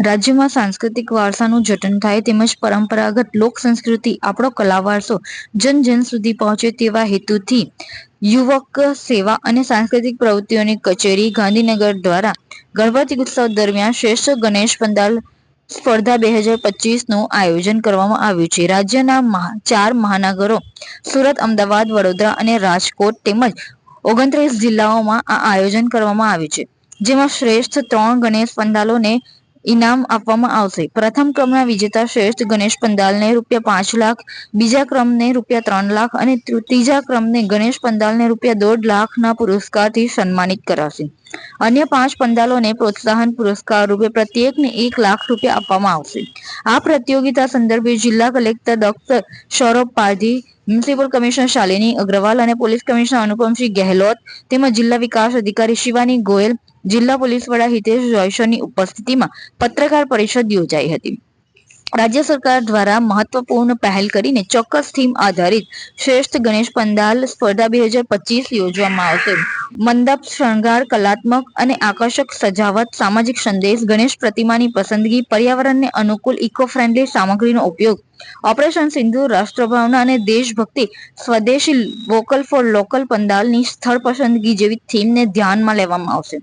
રાજ્યમાં સાંસ્કૃતિક વારસાનું જતન થાય તેમજ પરંપરાગત લોક સંસ્કૃતિ આપણો કલા વારસો જન જન સુધી પહોંચે તેવા હેતુથી યુવક સેવા અને સાંસ્કૃતિક પ્રવૃત્તિઓની કચેરી ગાંધીનગર દ્વારા ગણપતિ ઉત્સવ દરમિયાન શ્રેષ્ઠ ગણેશ પંડાલ સ્પર્ધા બે હજાર પચીસનું આયોજન કરવામાં આવ્યું છે. રાજ્યના ચાર મહાનગરો સુરત, અમદાવાદ, વડોદરા અને રાજકોટ તેમજ ઓગણત્રીસ જિલ્લાઓમાં આ આયોજન કરવામાં આવ્યું છે. જેમાં શ્રેષ્ઠ ત્રણ ગણેશ પંડાલોને ઇનામ આપવામાં આવશે. પ્રથમ ક્રમના વિજેતા શ્રેષ્ઠ ગણેશ પંડાલને રૂપિયા પાંચ લાખ, બીજા ક્રમને રૂપિયા ત્રણ લાખ અને ત્રીજા ક્રમને ગણેશ પંડાલને રૂપિયા દોઢ લાખના પુરસ્કારથી સન્માનિત કરાશે. અન્ય પાંચ પંડાલોને પ્રોત્સાહન પુરસ્કાર રૂપે પ્રત્યેકને એક લાખ રૂપિયા આપવામાં આવશે. આ પ્રતિયોગિતા સંદર્ભે જિલ્લા collector doctor Saurabh Pardhi, municipal commissioner Shalini Agrawal અને પોલીસ કમિશનર અનુપમસિંહ ગેહલોત તેમજ જિલ્લા વિકાસ અધિકારી શિવાની ગોયલ જિલ્લા પોલીસ વડા હિતેશ જોયસરની ઉપસ્થિતિમાં પત્રકાર પરિષદ યોજાઈ હતી. રાજ્ય સરકાર દ્વારા મહત્વપૂર્ણ પહેલ કરીને ચોક્કસ થીમ આધારિત શ્રેષ્ઠ ગણેશ પંડાલ સ્પર્ધા બે હજાર પચીસ યોજવામાં આવશે. મંડપ, શણગાર, કલાત્મક અને આકર્ષક સજાવટ, સામાજિક સંદેશ, ગણેશ પ્રતિમાની પસંદગી, પર્યાવરણને અનુકૂળ ઇકો ફ્રેન્ડલી સામગ્રીનો ઉપયોગ. ઓપરેશન સિંધુ, રાષ્ટ્રભાવના અને દેશભક્તિ, સ્વદેશી વોકલ ફોર લોકલ પંડાલની સ્થળ પસંદગી જેવી થીમને ધ્યાનમાં લેવામાં આવશે.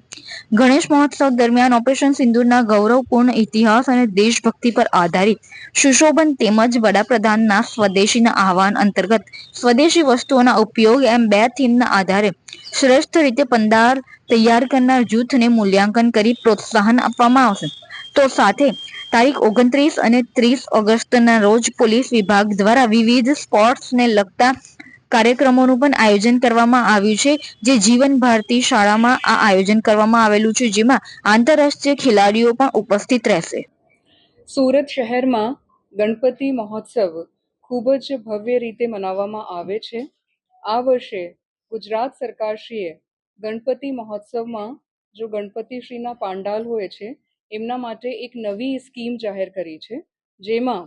ગણેશ મહોત્સવ દરમિયાન ઓપરેશન સિંધુના ગૌરવપૂર્ણ ઇતિહાસ અને દેશભક્તિ પર આધારિત સુશોભન તેમજ વડાપ્રધાનના સ્વદેશીના આહવાન અંતર્ગત સ્વદેશી વસ્તુઓના ઉપયોગ એમ બે થીમના આધારે શ્રેષ્ઠ રીતે પંદાર તૈયાર કરનાર જૂથને મૂલ્યાંકન કરી પ્રોત્સાહન આપવામાં આવશે. તો સાથે તારીખ ઓગણત્રીસ અને ત્રીસ ઓગસ્ટના રોજ પોલીસ વિભાગ દ્વારા વિવિધ સ્પોર્ટ્સને લગતા કાર્યક્રમોનું પણ આયોજન કરવામાં આવ્યું છે. જે જીવન ભારતી શાળામાં આ આયોજન કરવામાં આવેલું છે, જેમાં આંતરરાષ્ટ્રીય ખેલાડીઓ પણ ઉપસ્થિત રહેશે. સુરત શહેરમાં ગણપતિ મહોત્સવ ખૂબ જ ભવ્ય રીતે મનાવવામાં આવે છે. આ વર્ષે ગુજરાત સરકારશ્રીએ ગણપતિ મહોત્સવમાં જો ગણપતિશ્રીના પાંડાલ હોય છે, એમના માટે એક નવી સ્કીમ જાહેર કરી છે, જેમાં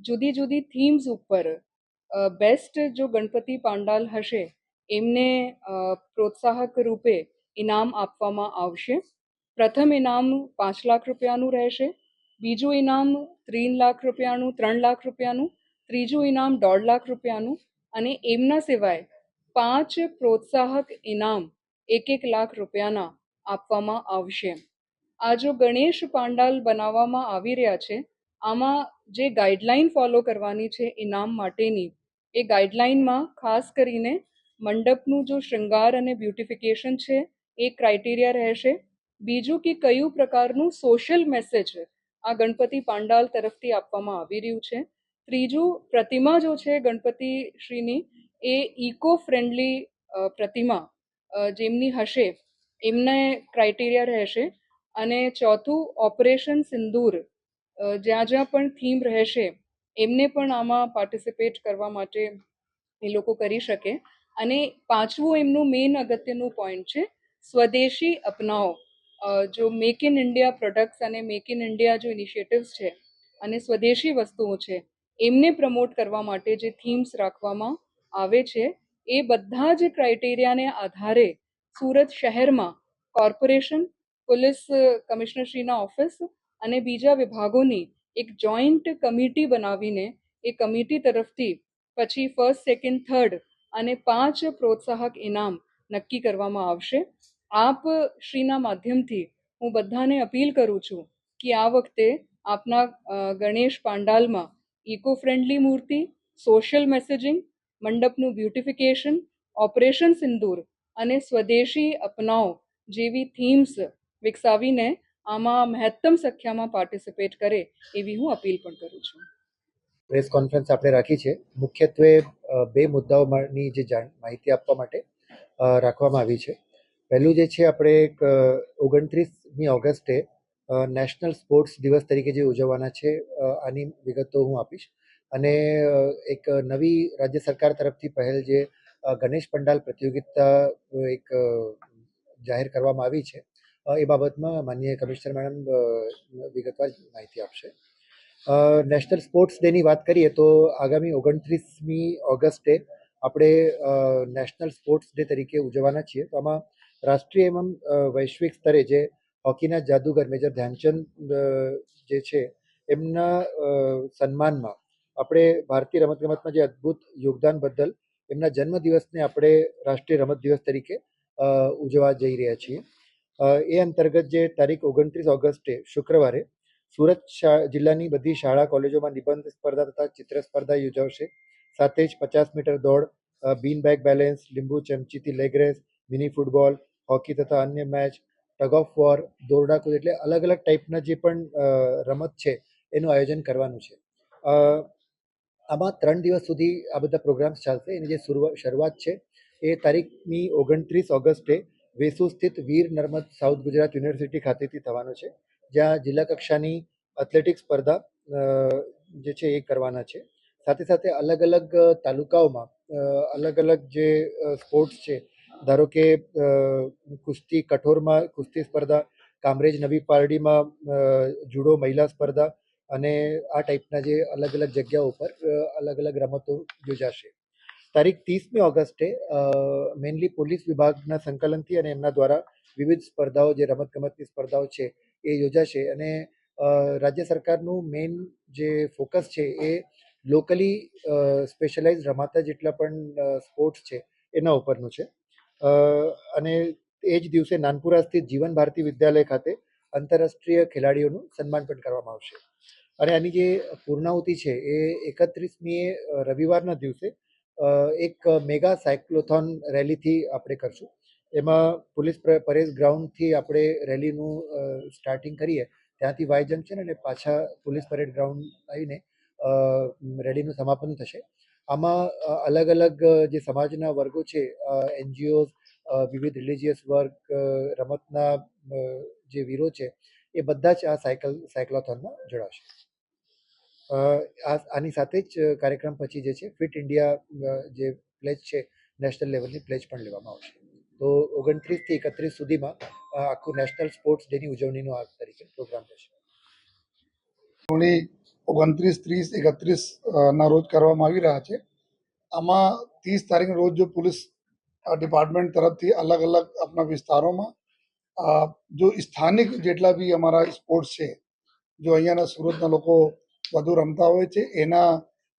જુદી જુદી થીમ્સ ઉપર બેસ્ટ જો ગણપતિ પાંડાલ હશે, એમને પ્રોત્સાહક રૂપે ઇનામ આપવામાં આવશે. પ્રથમ ઇનામ પાંચ લાખ રૂપિયાનું રહેશે, બીજું ઇનામ ત્રણ લાખ રૂપિયાનું, ત્રણ લાખ રૂપિયાનું, ત્રીજું ઇનામ દોઢ લાખ રૂપિયાનું અને એમના સિવાય પાંચ પ્રોત્સાહક ઇનામ એક એક લાખ રૂપિયાના આપવામાં આવશે. આ જો ગણેશ પાંડાલ બનાવવામાં આવી રહ્યા છે, આમાં જે ગાઈડલાઈન ફોલો કરવાની છે ઇનામ માટેની, એ ગાઈડલાઈનમાં ખાસ કરીને મંડપનું જો શૃંગાર અને બ્યુટિફિકેશન છે, એ ક્રાઇટેરિયા રહેશે. બીજું કે કયું પ્રકારનું સોશિયલ મેસેજ આ ગણપતિ પાંડાલ તરફથી આપવામાં આવી રહ્યું છે. ત્રીજું, પ્રતિમા જો છે ગણપતિ શ્રીની એ ઇકો ફ્રેન્ડલી પ્રતિમા જેમની હશે, એમને ક્રાઇટેરિયા રહેશે. અને ચોથું ઓપરેશન સિંદૂર જ્યાં જ્યાં પણ થીમ રહેશે, એમને પણ આમાં પાર્ટિસિપેટ કરવા માટે એ લોકો કરી શકે. અને પાંચવું એમનું મેઇન અગત્યનું પોઈન્ટ છે, સ્વદેશી અપનાવો. જો મેક ઇન ઇન્ડિયા પ્રોડક્ટ્સ અને મેક ઇન ઇન્ડિયા જો ઇનિશિયેટિવ્સ છે, અને સ્વદેશી વસ્તુઓ છે, એમને પ્રમોટ કરવા માટે જે થીમ્સ રાખવામાં આવે છે, એ બધા જ ક્રાઇટેરિયાને આધારે સુરત શહેરમાં કોર્પોરેશન પોલીસ કમિશનરશ્રીના ઓફિસ અને બીજા વિભાગોની એક જોઈન્ટ કમિટી બનાવીને એ કમિટી તરફથી પછી ફર્સ્ટ સેકન્ડ થર્ડ અને પાંચ પ્રોત્સાહક ઇનામ નક્કી કરવામાં આવશે. આપ શ્રીના માધ્યમથી હું બધાને અપીલ કરું છું કે આ વખતે આપના ગણેશ પાંડાલમાં ઇકો ફ્રેન્ડલી મૂર્તિ સોશિયલ મેસેજિંગ મંડપનું બ્યુટિફિકેશન ઓપરેશન સિંદૂર અને સ્વદેશી અપનાવ જેવી થીમ્સ વિકસાવીને આમાં મહત્તમ સંખ્યામાં પાર્ટિસિપેટ કરે એવી હું અપીલ પણ કરું છું. પ્રેસ કોન્ફરન્સ આપણે રાખી છે. મુખ્યત્વે બે મુદ્દાઓની જે માહિતી આપવા માટે રાખવામાં આવી છે. પહેલું જે છે આપણે એક ઓગણત્રીસમી ઓગસ્ટે નેશનલ સ્પોર્ટ્સ દિવસ તરીકે જે ઉજવવાના છે આની વિગતો હું આપીશ. અને એક નવી રાજ્ય સરકાર તરફથી પહેલ જે ગણેશ પંડાલ પ્રતિયોગિતા એક જાહેર કરવામાં આવી છે એ બાબતમાં માનનીય કમિશનર મેડમ વિગતવાર માહિતી આપશે. નેશનલ સ્પોર્ટ્સ ડેની વાત કરીએ તો આગામી ઓગણત્રીસમી ઓગસ્ટે આપણે નેશનલ સ્પોર્ટ્સ ડે તરીકે ઉજવવાના છીએ. તો આમાં રાષ્ટ્રીય એવં વૈશ્વિક સ્તરે જે હોકીના જાદુગર મેજર ધ્યાનચંદ જે છે, એમના સન્માનમાં આપણે ભારતીય રમતગમતમાં જે અદ્ભુત યોગદાન બદલ એમના જન્મદિવસને આપણે રાષ્ટ્રીય રમત દિવસ તરીકે ઉજવવા જઈ રહ્યા છીએ. એ અંતર્ગત જે તારીખ ઓગણત્રીસ ઓગસ્ટે, શુક્રવારે સુરત જિલ્લાની બધી શાળા કોલેજોમાં નિબંધ સ્પર્ધા તથા ચિત્ર સ્પર્ધા યોજાશે. સાથે જ પચાસ મીટર દોડ બીન બેગ બેલેન્સ, લીંબુ ચમચીથી leg race, mini football, hockey તથા અન્ય મેચ, ટગ ઓફ વોર દોરડા કૂદ એટલે અલગ અલગ ટાઈપના જે પણ રમત છે, એનું આયોજન કરવાનું છે. આમાં ત્રણ દિવસ સુધી આ બધા પ્રોગ્રામ્સ ચાલશે. એની જે શરૂઆ- શરૂઆત છે એ તારીખની ઓગણત્રીસ ઓગસ્ટે વેસુ સ્થિત વીર નર્મદ સાઉથ ગુજરાત યુનિવર્સિટી ખાતેથી થવાનો છે, જ્યાં જિલ્લા કક્ષાની એથ્લેટિક્સ સ્પર્ધા જે છે એ કરવાના છે. સાથે સાથે અલગ અલગ તાલુકાઓમાં અલગ અલગ જે સ્પોર્ટ્સ છે, ધારો કે કુસ્તી કઠોરમાં કુસ્તી સ્પર્ધા, કામરેજ નવી પારડીમાં જુડો મહિલા સ્પર્ધા અને આ ટાઈપના જે અલગ અલગ જગ્યાઓ પર અલગ અલગ રમતો યોજાશે. તારીખ ત્રીસમી ઓગસ્ટે મેઇનલી પોલીસ વિભાગના સંકલનથી અને એમના દ્વારા વિવિધ સ્પર્ધાઓ, જે રમતગમતની સ્પર્ધાઓ છે, એ યોજાશે. અને રાજ્ય સરકારનું મેઇન જે ફોકસ છે એ લોકલી સ્પેશિયલાઇઝ રમાતા જેટલા પણ સ્પોર્ટ્સ છે, એના ઉપરનું છે. અને એ જ દિવસે નાનપુરા સ્થિત જીવન ભારતી વિદ્યાલય ખાતે આંતરરાષ્ટ્રીય ખેલાડીઓનું સન્માન પણ કરવામાં આવશે. અને આની જે પૂર્ણાહુતિ છે, એ એકત્રીસમીએ રવિવારના દિવસે એક મેગા સાયક્લોથોન રેલીથી આપણે કરશું. એમાં પોલીસ પરેશ ગ્રાઉન્ડથી આપણે રેલીનું સ્ટાર્ટિંગ કરીએ. ત્યાંથી વાય જંકશન અને પાછા પોલીસ પરેડ ગ્રાઉન્ડ આવીને રેલીનું સમાપન થશે. આમાં અલગ અલગ જે સમાજના વર્ગો છે એનજીઓ વિવિધ રિલિજિયસ વર્ગ રમતના જે વીરો છે, એ બધા જ આ સાયકલ, સાયક્લોથોનમાં જોડાશે. આની સાથે જ કાર્યક્રમ પછી જે છે, ફિટ ઇન્ડિયા જે પ્લેજ છે, નેશનલ લેવલની પ્લેજ પણ લેવામાં આવશે. તો ઓગણત્રીસથી એકત્રીસ સુધીમાં આખું નેશનલ સ્પોર્ટ્સ ડેની ઉજવણીનો આ તરીકે પ્રોગ્રામ રહેશે ઓગણત્રીસ ત્રીસ એકત્રીસ ના રોજ કરવામાં આવી રહ્યા છે. આમાં ત્રીસ તારીખના રોજ જો પોલીસ ડિપાર્ટમેન્ટ તરફથી અલગ અલગ આપણા વિસ્તારોમાં જો સ્થાનિક જેટલા બી અમારા સ્પોર્ટ્સ છે, જો અહીંયાના સુરતના લોકો વધુ રમતા હોય છે, એના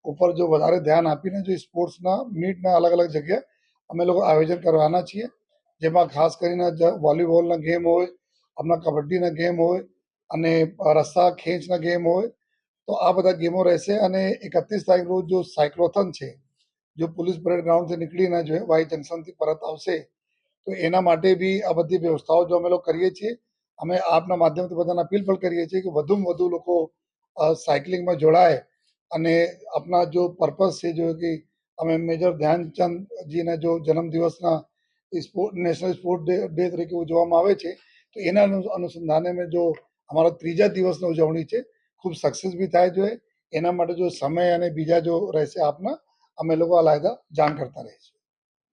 ઉપર જો વધારે ધ્યાન આપીને જો સ્પોર્ટ્સના મીટના અલગ અલગ જગ્યાએ અમે લોકો આયોજન કરવાના છીએ. જેમાં ખાસ કરીને વોલીબોલના ગેમ હોય હમણાં કબડ્ડીના ગેમ હોય, અને રસ્સા ખેંચના ગેમ હોય, તો આ બધા ગેમો રહેશે. અને એકત્રીસ તારીખ રોજ જો સાયક્લોથન છે, જો પોલીસ પરેડ ગ્રાઉન્ડથી નીકળીને જો વાય જંકશનથી પરત આવશે તો એના માટે બી આ બધી વ્યવસ્થાઓ જો અમે લોકો કરીએ છીએ, અમે આપના માધ્યમથી બધાને અપીલ પણ કરીએ છીએ કે વધુમાં વધુ લોકો સાયકલિંગમાં જોડાય અને આપણા જો પર્પઝ છે જો કે અમે મેજર ધ્યાનચંદજીના જો જન્મદિવસના સ્પોર્ટ નેશનલ સ્પોર્ટ ડે તરીકે ઉજવવામાં આવે છે, તો એના અનુ- અનુસંધાને મેં જો અમારા ત્રીજા દિવસની ઉજવણી છે, ખૂબ સક્સેસ બી થાય જોઈએ એના માટે જો સમય અને બીજા જો રહેશે આપના, અમે લોકો અલાયદા જાણ કરતા રહીશું.